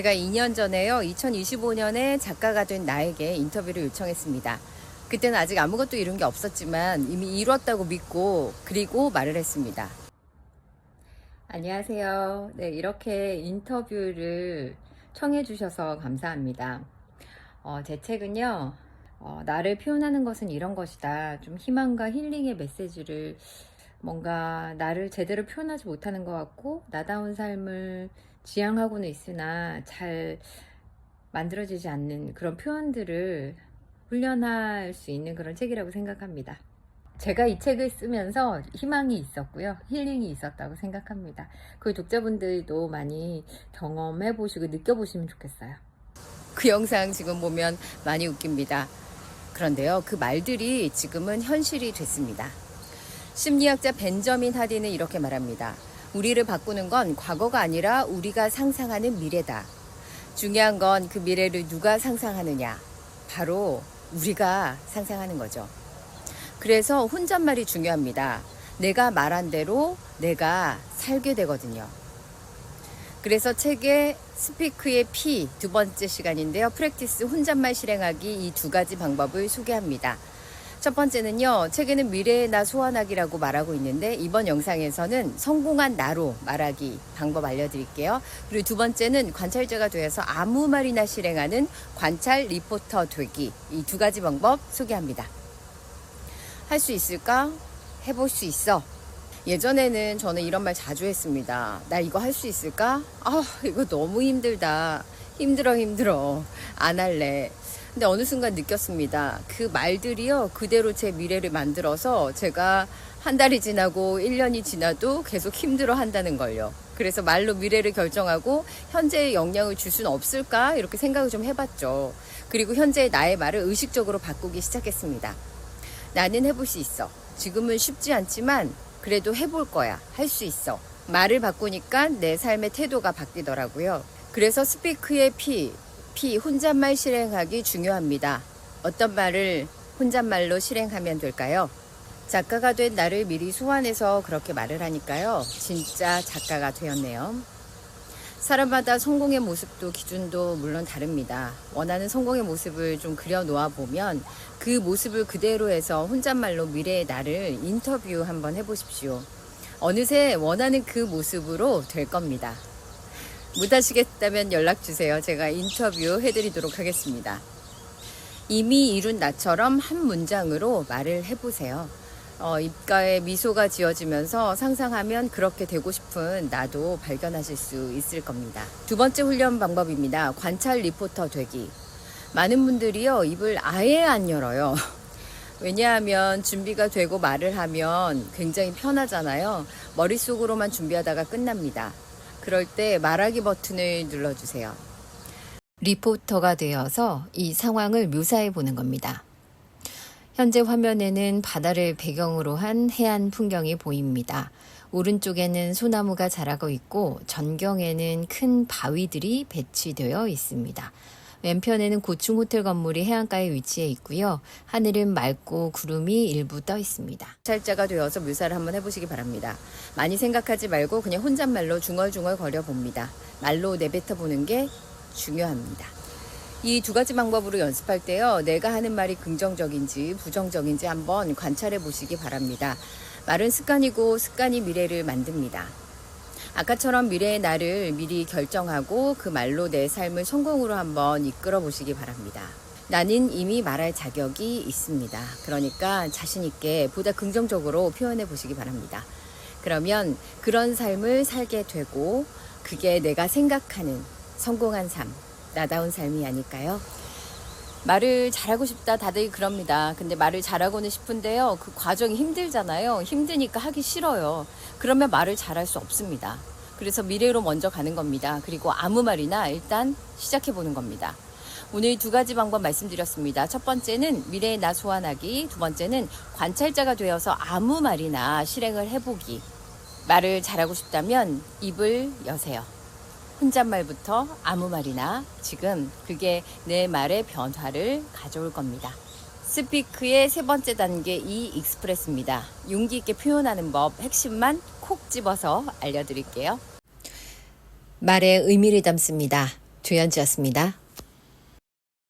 제가 2년 전에요. 2025년에 작가가 된 나에게 인터뷰를 요청했습니다. 그때는 아직 아무것도 이룬 게 없었지만 이미 이뤘다고 믿고 그리고 말을 했습니다. 안녕하세요. 네, 이렇게 인터뷰를 청해 주셔서 감사합니다. 어, 제 책은요, 어, 나를 표현하는 것은 이런 것이다. 좀 희망과 힐링의 메시지를 뭔가 나를 제대로 표현하지 못하는 것 같고, 나다운 삶을 지향하고는 있으나 잘 만들어지지 않는 그런 표현들을 훈련할 수 있는 그런 책이라고 생각합니다. 제가 이 책을 쓰면서 희망이 있었고요. 힐링이 있었다고 생각합니다. 그 독자분들도 많이 경험해 보시고 느껴보시면 좋겠어요. 그 영상 지금 보면 많이 웃깁니다. 그런데요, 그 말들이 지금은 현실이 됐습니다. 심리학자 벤저민 하디는 이렇게 말합니다. 우리를 바꾸는 건 과거가 아니라 우리가 상상하는 미래다. 중요한 건 그 미래를 누가 상상하느냐. 바로 우리가 상상하는 거죠. 그래서 혼잣말이 중요합니다. 내가 말한 대로 내가 살게 되거든요. 그래서 책의 스피크의 P 두 번째 시간인데요. 프랙티스 혼잣말 실행하기 이 두 가지 방법을 소개합니다. 첫 번째는요, 책에는 미래의 나 소환하기라고 말하고 있는데, 이번 영상에서는 성공한 나로 말하기 방법 알려드릴게요. 그리고 두 번째는 관찰자가 되어서 아무 말이나 실행하는 관찰 리포터 되기. 이 두 가지 방법 소개합니다. 할 수 있을까? 해볼 수 있어. 예전에는 저는 이런 말 자주 했습니다. 나 이거 할 수 있을까? 아, 이거 너무 힘들다. 힘들어, 힘들어. 안 할래. 근데 어느 순간 느꼈습니다. 그 말들이요, 그대로 제 미래를 만들어서 제가 한 달이 지나고 1년이 지나도 계속 힘들어 한다는 걸요. 그래서 말로 미래를 결정하고 현재의 영향을 줄 수는 없을까? 이렇게 생각을 좀 해봤죠. 그리고 현재의 나의 말을 의식적으로 바꾸기 시작했습니다. 나는 해볼 수 있어. 지금은 쉽지 않지만 그래도 해볼 거야. 할 수 있어. 말을 바꾸니까 내 삶의 태도가 바뀌더라고요. 그래서 스피크의 P 혼잣말 실행하기 중요합니다. 어떤 말을 혼잣말로 실행하면 될까요? 작가가 된 나를 미리 소환해서 그렇게 말을 하니까요. 진짜 작가가 되었네요. 사람마다 성공의 모습도 기준도 물론 다릅니다. 원하는 성공의 모습을 좀 그려 놓아 보면 그 모습을 그대로 해서 혼잣말로 미래의 나를 인터뷰 한번 해보십시오. 어느새 원하는 그 모습으로 될 겁니다. 못 하시겠다면 연락 주세요. 제가 인터뷰 해드리도록 하겠습니다. 이미 이룬 나처럼 한 문장으로 말을 해보세요. 어, 입가에 미소가 지어지면서 상상하면 그렇게 되고 싶은 나도 발견하실 수 있을 겁니다. 두 번째 훈련 방법입니다. 관찰 리포터 되기. 많은 분들이요, 입을 아예 안 열어요. 왜냐하면 준비가 되고 말을 하면 굉장히 편하잖아요. 머릿속으로만 준비하다가 끝납니다. 그럴 때 말하기 버튼을 눌러주세요. 리포터가 되어서 이 상황을 묘사해 보는 겁니다. 현재 화면에는 바다를 배경으로 한 해안 풍경이 보입니다. 오른쪽에는 소나무가 자라고 있고 전경에는 큰 바위들이 배치되어 있습니다. 왼편에는 고층 호텔 건물이 해안가에 위치해 있고요. 하늘은 맑고 구름이 일부 떠 있습니다. 살자가 되어서 묘사를 한번 해보시기 바랍니다. 많이 생각하지 말고 그냥 혼잣말로 중얼중얼 거려 봅니다. 말로 내뱉어 보는 게 중요합니다. 이두 가지 방법으로 연습할 때요, 내가 하는 말이 긍정적인지 부정적인지 한번 관찰해 보시기 바랍니다. 말은 습관이고 습관이 미래를 만듭니다. 아까처럼 미래의 나를 미리 결정하고 그 말로 내 삶을 성공으로 한번 이끌어 보시기 바랍니다. 나는 이미 말할 자격이 있습니다. 그러니까 자신있게 보다 긍정적으로 표현해 보시기 바랍니다. 그러면 그런 삶을 살게 되고 그게 내가 생각하는 성공한 삶, 나다운 삶이 아닐까요? 말을 잘하고 싶다 다들 그럽니다. 근데 말을 잘하고는 싶은데요. 그 과정이 힘들잖아요. 힘드니까 하기 싫어요. 그러면 말을 잘할 수 없습니다. 그래서 미래로 먼저 가는 겁니다. 그리고 아무 말이나 일단 시작해 보는 겁니다. 오늘 두 가지 방법 말씀드렸습니다. 첫 번째는 미래의 나 소환하기, 두 번째는 관찰자가 되어서 아무 말이나 실행을 해보기. 말을 잘하고 싶다면 입을 여세요. 혼잣말부터 아무 말이나 지금 그게 내 말의 변화를 가져올 겁니다. 스피크의 세 번째 단계 이 익스프레스입니다. 용기 있게 표현하는 법 핵심만 콕 집어서 알려드릴게요. 말에 의미를 담습니다. 주연지였습니다.